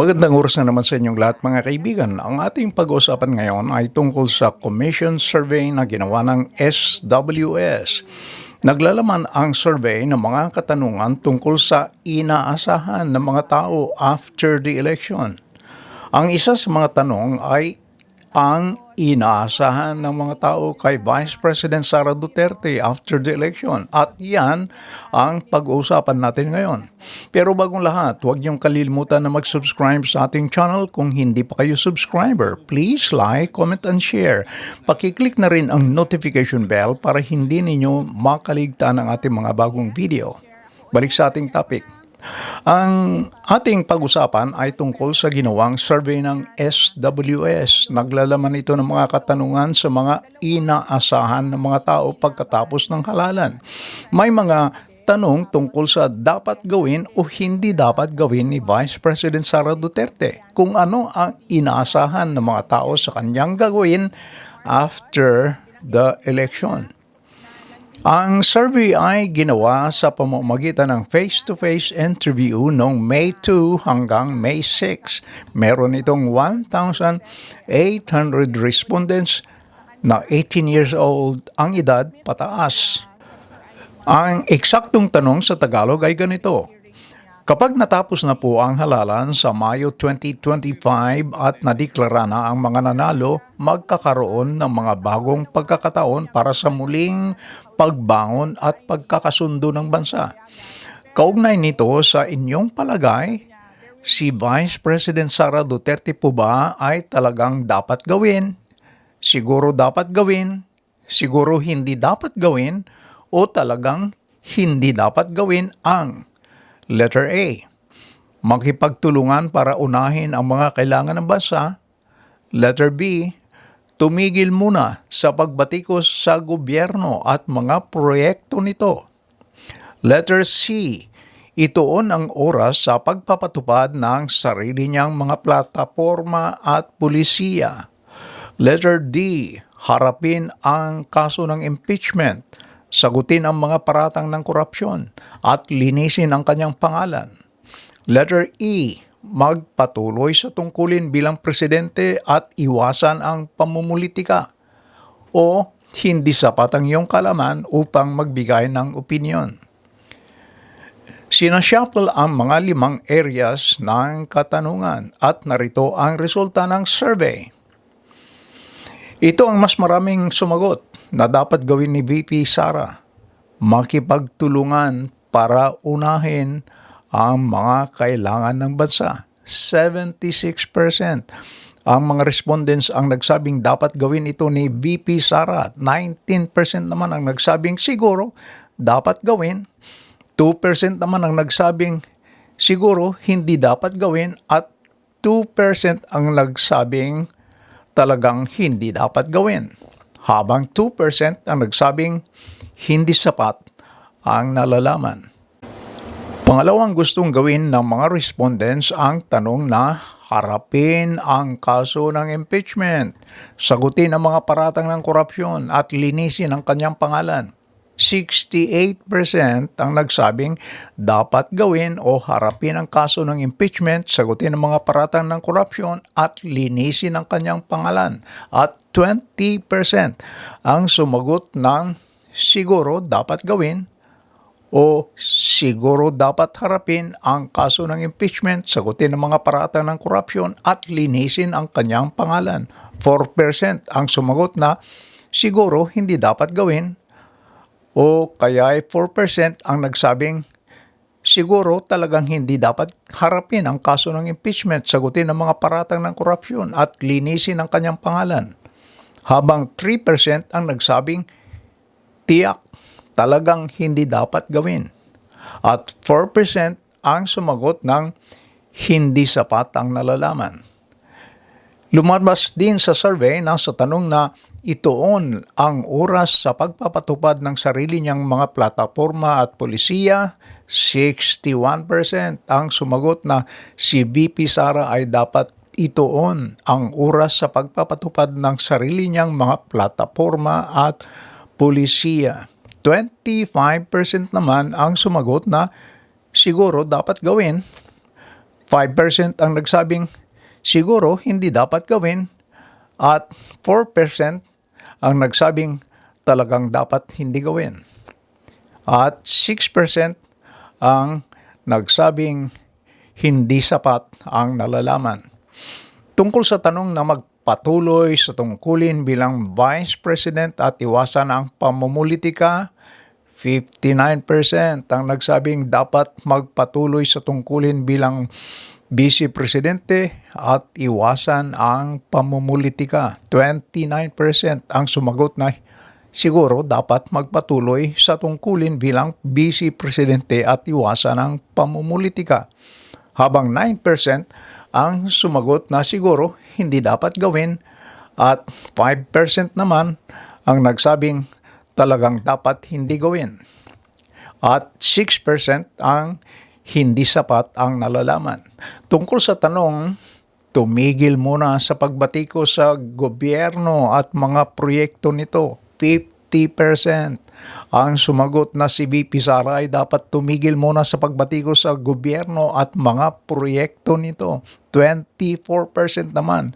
Magandang oras na naman sa inyong lahat mga kaibigan. Ang ating pag-uusapan ngayon ay tungkol sa commission survey na ginawa ng SWS. Naglalaman ang survey ng mga katanungan tungkol sa inaasahan ng mga tao after the election. Ang isa sa mga tanong ay ang inaasahan ng mga tao kay Vice President Sara Duterte after the election. At yan ang pag-uusapan natin ngayon. Pero bagong lahat, huwag niyong kalilimutan na mag-subscribe sa ating channel kung hindi pa kayo subscriber. Please like, comment, and share. Pakiclick na rin ang notification bell para hindi ninyo makaligtaan ang ating mga bagong video. Balik sa ating topic. Ang ating pag-usapan ay tungkol sa ginawang survey ng SWS. Naglalaman ito ng mga katanungan sa mga inaasahan ng mga tao pagkatapos ng halalan. May mga tanong tungkol sa dapat gawin o hindi dapat gawin ni Vice President Sara Duterte. Kung ano ang inaasahan ng mga tao sa kanyang gagawin after the election. Ang survey ay ginawa sa pamamagitan ng face-to-face interview noong May 2 hanggang May 6. Meron itong 1,800 respondents na 18 years old ang edad pataas. Ang eksaktong tanong sa Tagalog ay ganito. Kapag natapos na po ang halalan sa Mayo 2025 at nadeklara na ang mga nanalo, magkakaroon ng mga bagong pagkakataon para sa muling pagbangon at pagkakasundo ng bansa. Kaugnay nito sa inyong palagay, si Vice President Sara Duterte po ba ay talagang dapat gawin? Siguro dapat gawin? Siguro hindi dapat gawin? O talagang hindi dapat gawin ang Letter A. Makipagtulungan para unahin ang mga kailangan ng bansa. Letter B. Tumigil muna sa pagbatikos sa gobyerno at mga proyekto nito. Letter C. Ituon ang oras sa pagpapatupad ng sarili niyang mga plataforma at pulisiya. Letter D. Harapin ang kaso ng impeachment sagutin ang mga paratang ng korupsyon at linisin ang kanyang pangalan. Letter E, magpatuloy sa tungkulin bilang presidente at iwasan ang pamumulitika. O hindi sapat ang iyong kalaman upang magbigay ng opinion. Sinashuffle ang mga limang areas ng katanungan at narito ang resulta ng survey. Ito ang mas maraming sumagot na dapat gawin ni VP Sara. Makipagtulungan para unahin ang mga kailangan ng bansa. 76%. Ang mga respondents ang nagsabing dapat gawin ito ni VP Sara. 19% naman ang nagsabing siguro dapat gawin. 2% naman ang nagsabing siguro hindi dapat gawin at 2% ang nagsabing talagang hindi dapat gawin. Habang 2% ang nagsabing hindi sapat ang nalalaman. Pangalawang gustong gawin ng mga respondents ang tanong na harapin ang kaso ng impeachment, sagutin ang mga paratang ng korupsyon at linisin ang kanyang pangalan. 68% ang nagsabing dapat gawin o harapin ang kaso ng impeachment, sagutin ang mga paratang ng korupsyon at linisin ang kanyang pangalan. At 20% ang sumagot ng siguro dapat gawin o siguro dapat harapin ang kaso ng impeachment, sagutin ang mga paratang ng korupsyon at linisin ang kanyang pangalan. 4% ang sumagot na siguro hindi dapat gawin o kaya ay 4% ang nagsabing siguro talagang hindi dapat harapin ang kaso ng impeachment, sagutin ang mga paratang ng korupsyon at linisin ang kanyang pangalan. Habang 3% ang nagsabing tiyak talagang hindi dapat gawin. At 4% ang sumagot ng hindi sapat ang nalalaman. Lumabas din sa survey na sa tanong na ituon ang oras sa pagpapatupad ng sarili niyang mga plataforma at polisiya, 61% ang sumagot na si VP Sara ay dapat ituon ang oras sa pagpapatupad ng sarili niyang mga plataforma at polisiya. 25% naman ang sumagot na siguro dapat gawin 5% ang nagsabing siguro hindi dapat gawin at 4% ang nagsabing talagang dapat hindi gawin. At 6% ang nagsabing hindi sapat ang nalalaman. Tungkol sa tanong na magpatuloy sa tungkulin bilang Vice President at iwasan ang pamumulitika, 59% ang nagsabing dapat magpatuloy sa tungkulin bilang Vice Presidente at iwasan ang pamumulitika. 29% ang sumagot na siguro dapat magpatuloy sa tungkulin bilang Vice Presidente at iwasan ang pamumulitika. Habang 9% ang sumagot na siguro hindi dapat gawin at 5% naman ang nagsabing talagang dapat hindi gawin. At 6% ang hindi sapat ang nalalaman. Tungkol sa tanong, tumigil muna sa pagbatiko sa gobyerno at mga proyekto nito. 50% ang sumagot na si VP Sara ay dapat tumigil muna sa pagbatiko sa gobyerno at mga proyekto nito. 24% naman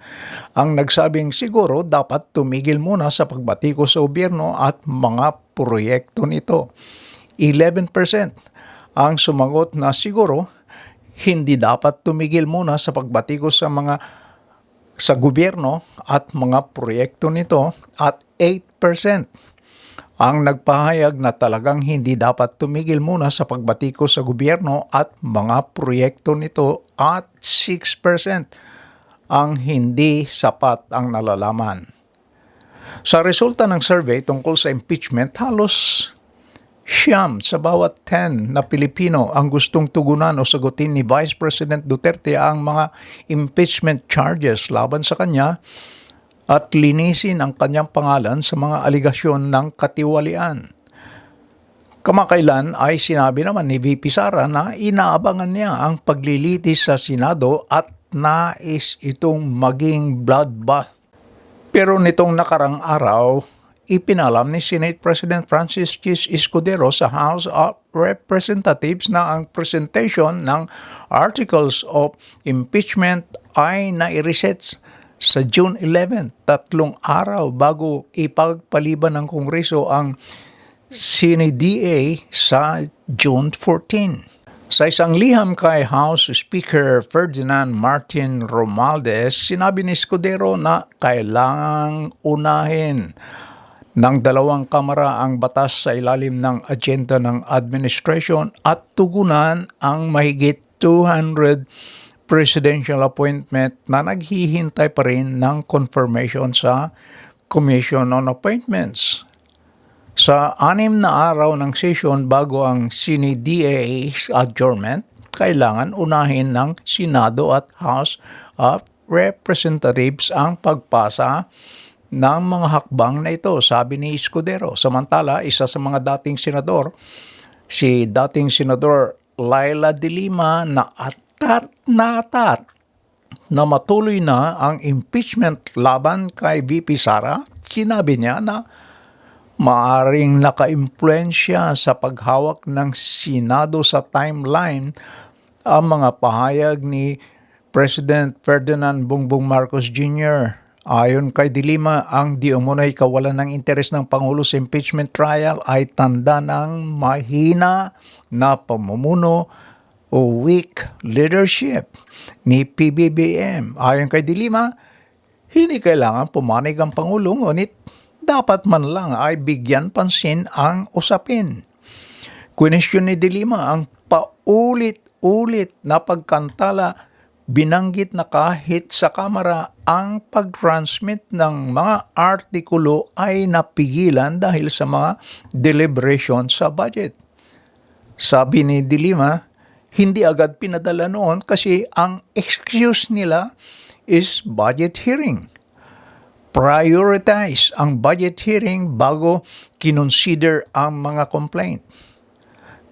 ang nagsabing siguro dapat tumigil muna sa pagbatiko sa gobyerno at mga proyekto nito. 11% ang sumagot na siguro hindi dapat tumigil muna sa pagbatiko sa mga sa gobyerno at mga proyekto nito at 8% ang nagpahayag na talagang hindi dapat tumigil muna sa pagbatiko sa gobyerno at mga proyekto nito at 6% ang hindi sapat ang nalalaman. Sa resulta ng survey tungkol sa impeachment, halos siyam sa bawat 10 na Pilipino ang gustong tugunan o sagutin ni Vice President Duterte ang mga impeachment charges laban sa kanya at linisin ang kanyang pangalan sa mga aligasyon ng katiwalian. Kamakailan ay sinabi naman ni VP Sara na inaabangan niya ang paglilitis sa Senado at nais itong maging bloodbath. Pero nitong nakarang araw, ipinalam ni Senate President Francis Chis Escudero sa House of Representatives na ang presentation ng Articles of Impeachment ay nai-reset sa June 11, tatlong araw bago ipagpaliban ng Kongreso ang CNDA sa June 14. Sa isang liham kay House Speaker Ferdinand Martin Romualdez, sinabi ni Escudero na kailangang unahin ng dalawang kamara ang batas sa ilalim ng agenda ng administration at tugunan ang mahigit 200 presidential appointment na naghihintay pa rin ng confirmation sa Commission on Appointments. Sa anim na araw ng session bago ang CNDA adjournment, kailangan unahin ng Senado at House of Representatives ang pagpasa ng mga hakbang na ito, sabi ni Escudero. Samantala, isa sa mga dating senador, si dating senador Laila de Lima na atat na atat na matuloy na ang impeachment laban kay VP Sara, sinabi niya na maaring nakaimpluensya sa paghawak ng Senado sa timeline ang mga pahayag ni President Ferdinand Bongbong Marcos Jr. Ayon kay Dilima, ang di umunay kawalan ng interes ng Pangulo sa impeachment trial ay tanda ng mahina na pamumuno o weak leadership ni PBBM. Ayon kay Dilima, hindi kailangan pumanig ang Pangulo ngunit dapat man lang ay bigyan pansin ang usapin. Question ni Dilima ang paulit-ulit na pagkantala binanggit na kahit sa kamera ang pag-transmit ng mga artikulo ay napigilan dahil sa mga deliberation sa budget. Sabi ni Dilima, hindi agad pinadala noon kasi ang excuse nila is budget hearing prioritize ang budget hearing bago kinonsider ang mga complaint.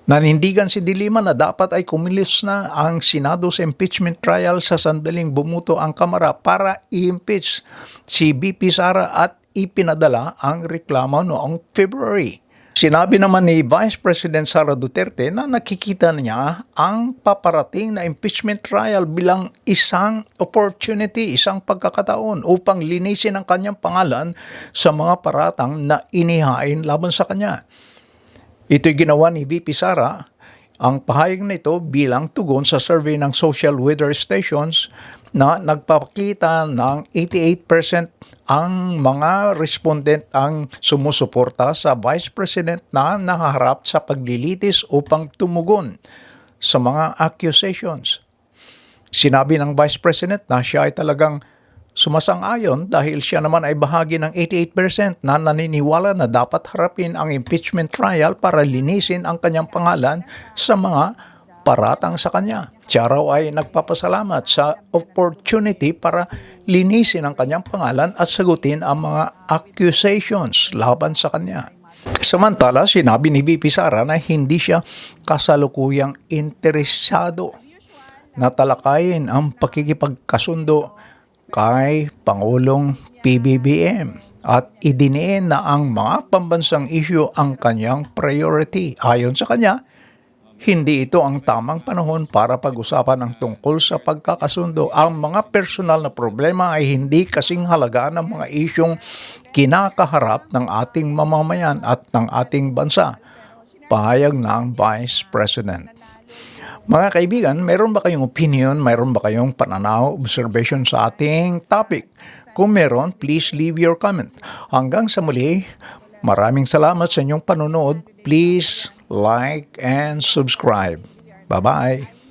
Nanindigan si Dilima na dapat ay kumilos na ang Senado sa impeachment trial sa sandaling bumuto ang Kamara para i-impeach si BP Sara at ipinadala ang reklamo noong February. Sinabi naman ni Vice President Sara Duterte na nakikita niya ang paparating na impeachment trial bilang isang opportunity, isang pagkakataon upang linisin ang kanyang pangalan sa mga paratang na inihain laban sa kanya. Ito'y ginawa ni VP Sara ang pahayag na ito bilang tugon sa survey ng social weather stations na nagpapakita ng 88% ang mga respondent ang sumusuporta sa Vice President na nakaharap sa paglilitis upang tumugon sa mga accusations. Sinabi ng Vice President na siya ay talagang sumasang-ayon dahil siya naman ay bahagi ng 88% na naniniwala na dapat harapin ang impeachment trial para linisin ang kanyang pangalan sa mga paratang sa kanya. Siya raw ay nagpapasalamat sa opportunity para linisin ang kanyang pangalan at sagutin ang mga accusations laban sa kanya. Samantala, sinabi ni VP Sara na hindi siya kasalukuyang interesado na talakayin ang pakikipagkasundo kay Pangulong PBBM at idiniin na ang mga pambansang issue ang kanyang priority. Ayon sa kanya, hindi ito ang tamang panahon para pag-usapan ang tungkol sa pagkakasundo. Ang mga personal na problema ay hindi kasing halaga ng mga isyong kinakaharap ng ating mamamayan at ng ating bansa. Pahayag ng Vice President. Mga kaibigan, mayroon ba kayong opinion, mayroon ba kayong pananaw, observation sa ating topic? Kung meron, please leave your comment. Hanggang sa muli, maraming salamat sa inyong panonood. Please like and subscribe. Bye-bye.